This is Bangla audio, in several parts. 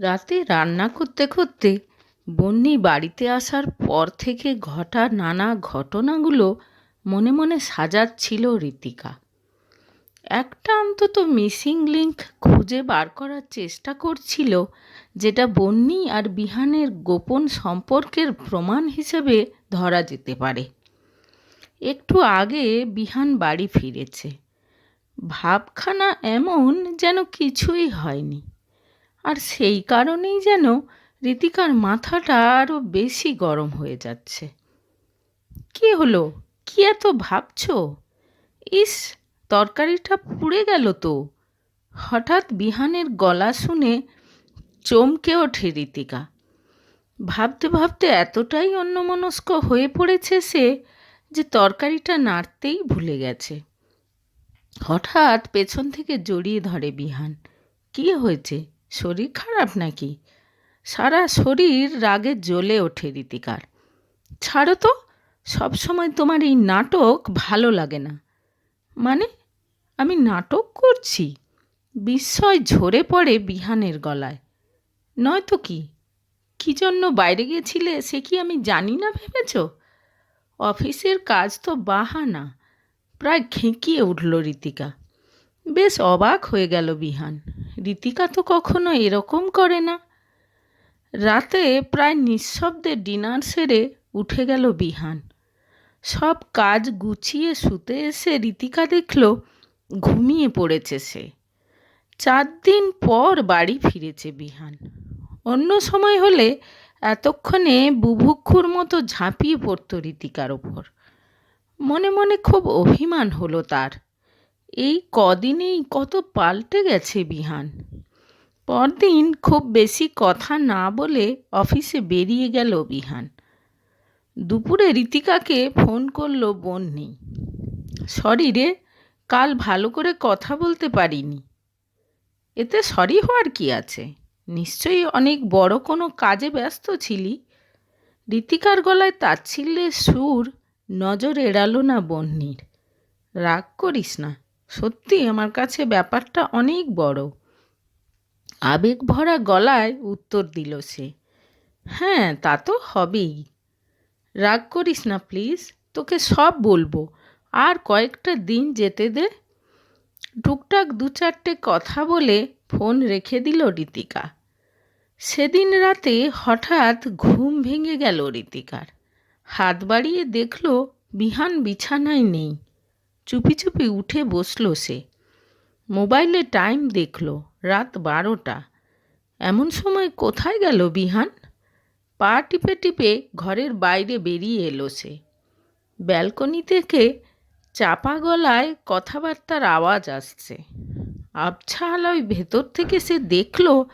রাতে রান্না করতে করতে বন্যি বাড়িতে আসার পর থেকে ঘটা নানা ঘটনাগুলো মনে মনে সাজাচ্ছিল ঋতিকা একটা অন্তত মিসিং লিঙ্ক খুঁজে বার করার চেষ্টা করছিল, যেটা বন্যি আর বিহানের গোপন সম্পর্কের প্রমাণ হিসেবে ধরা যেতে পারে। একটু আগে বিহান বাড়ি ফিরেছে। ভাবখানা এমন যেন কিছুই হয়নি। আর সেই কারণেই যেন ঋতিকার মাথাটা আরও বেশি গরম হয়ে যাচ্ছে। কি হলো? কি এত ভাবছ? ইস, তরকারিটা পুড়ে গেল তো। হঠাৎ বিহানের গলা শুনে চমকে ওঠে ঋতিকা ভাবতে ভাবতে এতটাই অন্যমনস্ক হয়ে পড়েছে সে যে তরকারিটা নাড়তেই ভুলে গেছে। হঠাৎ পেছন থেকে জড়িয়ে ধরে বিহান। কি হয়েছে? শরীর খারাপ নাকি? সারা শরীর রাগে জ্বলে ওঠে রীতিকার। ছাড়ো তো সবসময় তোমার এই নাটক ভালো লাগে না। মানে আমি নাটক করছি। বিস্ময় ঝরে পড়ে বিহানের গলায়। নয়তো কি? কী জন্য বাইরে গেছিলে সে কি আমি জানি না ভেবেছ? অফিসের কাজ তো বাহানা, প্রায় খেঁকিয়ে উঠল রীতিকা। বেশ অবাক হয়ে গেল বিহান। রীতিকা তো কখনো এরকম করে না। রাতে প্রায় নিঃশব্দে ডিনার সেরে উঠে গেল বিহান। সব কাজ গুছিয়ে শুতে এসে রীতিকা দেখল ঘুমিয়ে পড়েছে সে। চার দিন পর বাড়ি ফিরেছে বিহান। অন্য সময় হলে এতক্ষণে বুভুক্ষুর মতো ঝাঁপিয়ে পড়তো রীতিকার ওপর। মনে মনে খুব অভিমান হলো তার। এই কদিনেই কত পাল্টে গেছে বিহান। পরদিন খুব বেশি কথা না বলে অফিসে বেরিয়ে গেল বিহান। দুপুরে ঋতিকাকে ফোন করল বন্যি সরি রে, কাল ভালো করে কথা বলতে পারিনি। এতে সরি হওয়ার কি আছে? নিশ্চয়ই অনেক বড় কোনো কাজে ব্যস্ত ছিলি। ঋতিকার গলায় তাচ্ছিল্যের সুর নজর এড়ালো না বন্যির রাগ করিস না। সত্যি আমার কাছে ব্যাপারটা অনেক বড়। আবেগ ভরা গলায় উত্তর দিল সে। হ্যাঁ তা তো হবেই। রাগ করিস না প্লিজ, তোকে সব বলব। আর কয়েকটা দিন যেতে দে। টুকটাক দু চারটে কথা বলে ফোন রেখে দিল ঋতিকা সেদিন রাতে হঠাৎ ঘুম ভেঙে গেল ঋতিকার হাত বাড়িয়ে দেখল বিহান বিছানায় নেই। চুপি চুপি উঠে বসল সে। মোবাইলে টাইম দেখল, রাত বারোটা। এমন সময় কোথায় গেল বিহান? পা টিপে টিপে ঘরের বাইরে বেরিয়ে এলো সে। ব্যালকনি থেকে চাপা গলায় কথাবার্তার আওয়াজ আসছে। আবছা ভেতর থেকে সে দেখল,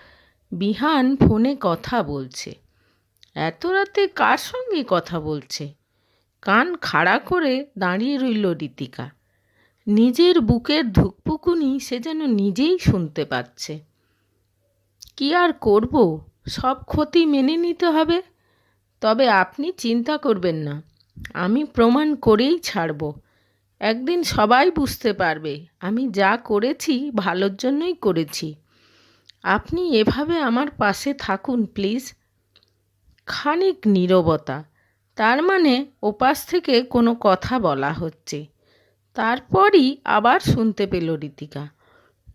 বিহান ফোনে কথা বলছে। এত রাতে কার সঙ্গে কথা বলছে? কান খাড়া করে দাঁড়িয়ে রইল রীতিকা। নিজের বুকের ধুকপুকুনি সে যেন নিজেই শুনতে পাচ্ছে। কি আর করব? সব ক্ষতি মেনে নিতে হবে। তবে আপনি চিন্তা করবেন না। আমি প্রমাণ করেই ছাড়ব। একদিন সবাই বুঝতে পারবে, আমি যা করেছি ভালোর জন্যই করেছি। আপনি এভাবে আমার পাশে থাকুন, প্লিজ। খানিক নীরবতা। তার মানে ওপাশ থেকে কোনো কথা বলা হচ্ছে। তারপরই আবার শুনতে পেল ঋতিকা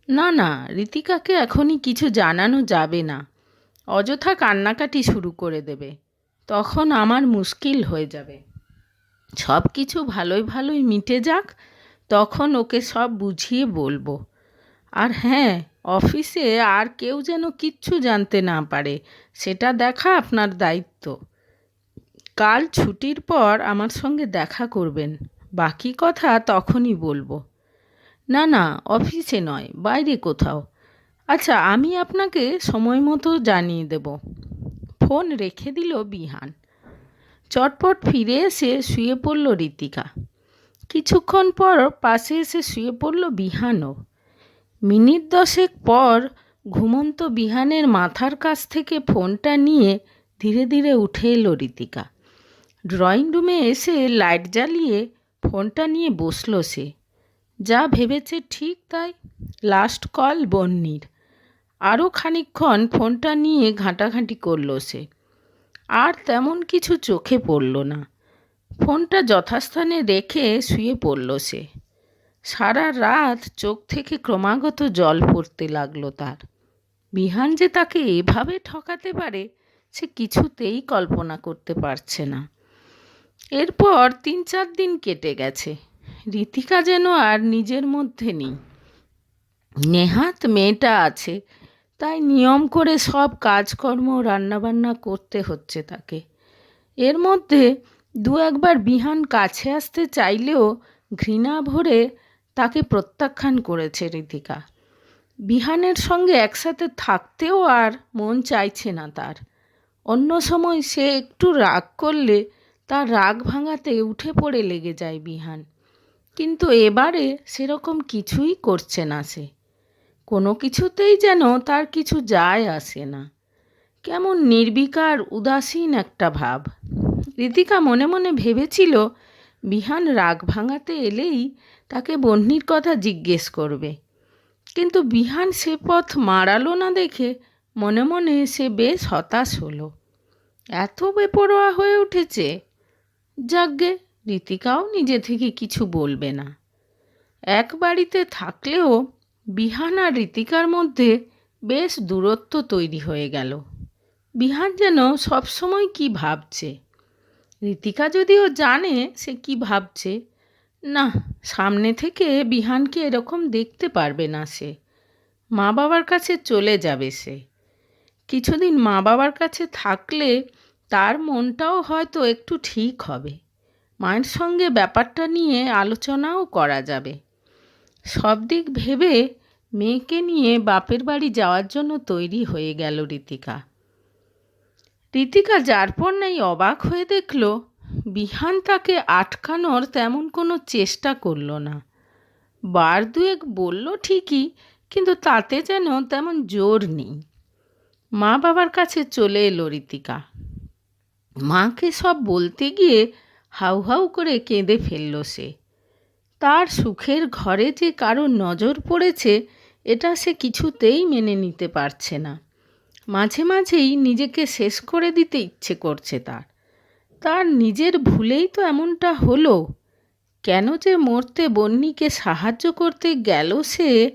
না না ঋতিকাকে এখনই কিছু জানানো যাবে না। অযথা কান্নাকাটি শুরু করে দেবে। তখন আমার মুশকিল হয়ে যাবে। সব কিছু ভালোই ভালোই মিটে যাক, তখন ওকে সব বুঝিয়ে বলব। আর হ্যাঁ অফিসে আর কেউ যেন কিচ্ছু জানতে না পারে, সেটা দেখা আপনার দায়িত্ব। কাল ছুটির পর আমার সঙ্গে দেখা করবেন। বাকি কথা তখনই বলব। না না, অফিসে নয়, বাইরে কোথাও। আচ্ছা আমি আপনাকে সময় মতো জানিয়ে দেব। ফোন রেখে দিল বিহান। চটপট ফিরে এসে শুয়ে পড়ল ঋতিকা কিছুক্ষণ পর পাশে এসে শুয়ে পড়ল বিহানও। মিনিট দশেক পর ঘুমন্ত বিহানের মাথার কাছ থেকে ফোনটা নিয়ে ধীরে ধীরে উঠে এলো ঋতিকা ড্রয়িং রুমে এসে লাইট জ্বালিয়ে ফোনটা নিয়ে বসল সে। যা ভেবেছে ঠিক তাই লাস্ট কল বন্নির। আরও খানিকক্ষণ ফোনটা নিয়ে ঘাঁটাঘাঁটি করল সে। আর তেমন কিছু চোখে পড়ল না। ফোনটা যথাস্থানে রেখে শুয়ে পড়ল সে। সারা রাত চোখ থেকে ক্রমাগত জল পড়তে লাগল তার। বিহান যে তাকে এভাবে ঠকাতে পারে, সে কিছুতেই কল্পনা করতে পারছে না। এরপর তিন চার দিন কেটে গেছে। রীতিকা যেন আর নিজের মধ্যে নেই। নেহাত মেয়েটা আছে, তাই নিয়ম করে সব কাজকর্ম রান্নাবান্না করতে হচ্ছে তাকে। এর মধ্যে দু একবার বিহান কাছে আসতে চাইলেও ঘৃণা ভরে তাকে প্রত্যাখ্যান করেছে রীতিকা। বিহানের সঙ্গে একসাথে থাকতেও আর মন চাইছে না তার। অন্য সময় সে একটু রাগ করলে তার রাগ ভাঙাতে উঠে পড়ে লেগে যায় বিহান। কিন্তু এবারে সেরকম কিছুই করছে না সে। কোনো কিছুতেই যেন তার কিছু যায় আসে না। কেমন নির্বিকার, উদাসীন একটা ভাব। রীতিকা মনে মনে ভেবেছিল, বিহান রাগ ভাঙাতে এলেই তাকে বন্যির কথা জিজ্ঞেস করবে। কিন্তু বিহান সে পথ মারালো না দেখে মনে মনে সে বেশ হতাশ হলো। এত বেপরোয়া হয়ে উঠেছে যাগ্গে রীতিকাও নিজে থেকে কিছু বলবে না। এক বাড়িতে থাকলেও বিহান আর রীতিকার মধ্যে বেশ দূরত্ব তৈরি হয়ে গেল। বিহান যেন সবসময় কি ভাবছে? রীতিকা যদিও জানে সে কি ভাবছে, না, সামনে থেকে বিহানকে এরকম দেখতে পারবে না সে। মা বাবার কাছে চলে যাবে সে। কিছুদিন মা বাবার কাছে থাকলে তার মনটাও হয়তো একটু ঠিক হবে। মায়ের সঙ্গে ব্যাপারটা নিয়ে আলোচনাও করা যাবে। সব দিক ভেবে মেয়েকে নিয়ে বাপের বাড়ি যাওয়ার জন্য তৈরি হয়ে গেল রীতিকা। রীতিকা যার পর নাই অবাক হয়ে দেখল, বিহান তাকে আটকানোর তেমন কোনো চেষ্টা করল না। বার দুয়েক বলল, ঠিকই, কিন্তু তাতে যেন তেমন জোর নেই। মা বাবার কাছে চলে এলো রীতিকা। মাকে সব বলতে গিয়ে হাউ হাউ করে কেঁদে ফেলল সে। তার সুখের ঘরে যে কারও নজর পড়েছে, এটা সে কিছুতেই মেনে নিতে পারছে না। মাঝে মাঝেই নিজেকে শেষ করে দিতে ইচ্ছে করছে তার। তার নিজের ভুলেই তো এমনটা হলো। কেন যে মরতে বন্নিকে সাহায্য করতে গেল সে,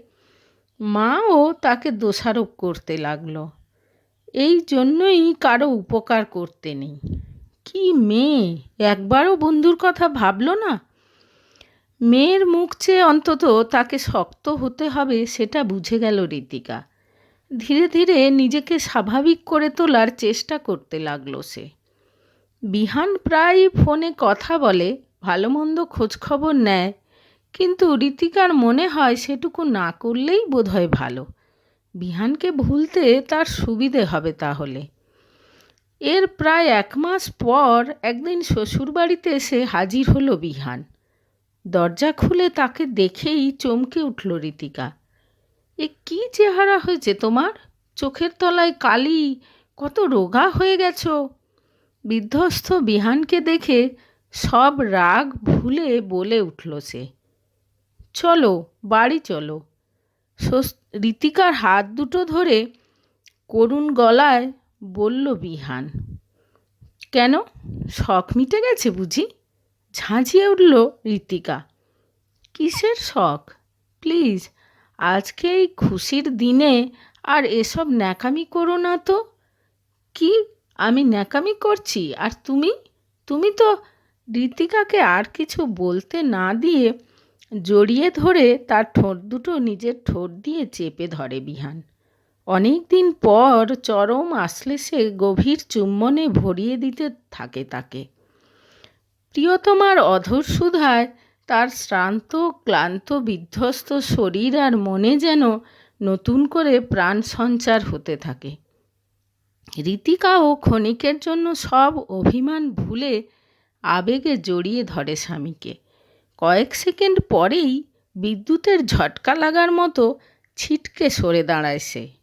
মাও তাকে দোষারোপ করতে লাগল। এই জন্যই কারও উপকার করতে নেই। কি মেয়ে? একবারও বন্ধুর কথা ভাবলো না? মেয়ের মুখ চেয়ে অন্তত তাকে শক্ত হতে হবে সেটা বুঝে গেল রীতিকা। ধীরে ধীরে নিজেকে স্বাভাবিক করে তোলার চেষ্টা করতে লাগল সে। বিহান প্রায় ফোনে কথা বলে ভালো মন্দ খোঁজখবর নেয়, কিন্তু রীতিকার মনে হয় সেটুকু না করলেই বোধহয় ভালো। বিহানকে ভুলতে তার সুবিধে হবে তাহলে। এর প্রায় এক মাস পর একদিন শ্বশুরবাড়িতে এসে হাজির হলো বিহান। দরজা খুলে তাকে দেখেই চমকে উঠল রীতিকা। এ কী চেহারা হয়েছে তোমার? চোখের তলায় কালি, কত রোগা হয়ে গেছো। বিধ্বস্ত বিহানকে দেখে সব রাগ ভুলে বলে উঠল সে। চলো, বাড়ি চলো। রীতিকার হাত দুটো ধরে করুণ গলায় বলল বিহান, কেন? শখ মিটে গেছে বুঝি? ঝাঁঝিয়ে উঠল ঋতিকা, কিসের শখ? প্লিজ, আজকে এই খুশির দিনে আর এসব ন্যাকামি করো না তো। কি? আমি ন্যাকামি করছি? আর তুমি? তুমি তো ঋতিকাকে আর কিছু বলতে না দিয়ে জড়িয়ে ধরে তার ঠোঁট দুটো নিজের ঠোঁট দিয়ে চেপে ধরে বিহান। অনেক দিন পর চরম আসলে সে গভীর চুম্বনে ভরিয়ে দিতে থাকে তাকে। প্রিয়তমার অধর সুধায় তার শ্রান্ত, ক্লান্ত, বিধ্বস্ত শরীর আর মনে যেন নতুন করে প্রাণ সঞ্চার হতে থাকে। রীতিকাও ক্ষণিকের জন্য সব অভিমান ভুলে আবেগে জড়িয়ে ধরে স্বামীকে। কয়েক সেকেন্ড পরেই বিদ্যুতের ঝটকা লাগার মতো ছিটকে সরে দাঁড়ায় সে।